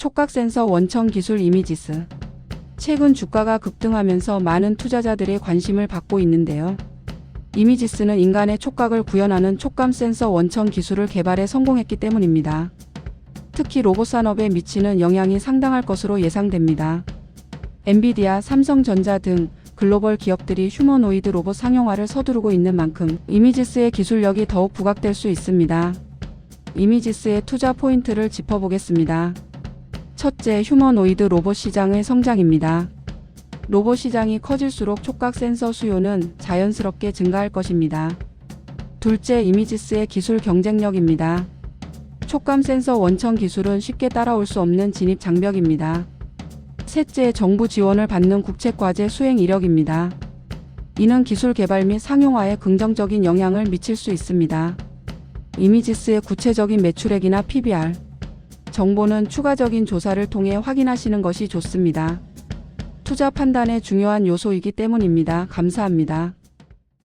촉각 센서 원천 기술 이미지스. 최근 주가가 급등하면서 많은 투자자들의 관심을 받고 있는데요. 이미지스는 인간의 촉각을 구현하는 촉감 센서 원천 기술을 개발에 성공했기 때문입니다. 특히 로봇 산업에 미치는 영향이 상당할 것으로 예상됩니다. 엔비디아, 삼성전자 등 글로벌 기업들이 휴머노이드 로봇 상용화를 서두르고 있는 만큼 이미지스의 기술력이 더욱 부각될 수 있습니다. 이미지스의 투자 포인트를 짚어보겠습니다. 첫째, 휴머노이드 로봇 시장의 성장입니다. 로봇 시장이 커질수록 촉각 센서 수요는 자연스럽게 증가할 것입니다. 둘째, 이미지스의 기술 경쟁력입니다. 촉감 센서 원천 기술은 쉽게 따라올 수 없는 진입 장벽입니다. 셋째, 정부 지원을 받는 국책과제 수행 이력입니다. 이는 기술 개발 및 상용화에 긍정적인 영향을 미칠 수 있습니다. 이미지스의 구체적인 매출액이나 PBR, 정보는 추가적인 조사를 통해 확인하시는 것이 좋습니다. 투자 판단의 중요한 요소이기 때문입니다. 감사합니다.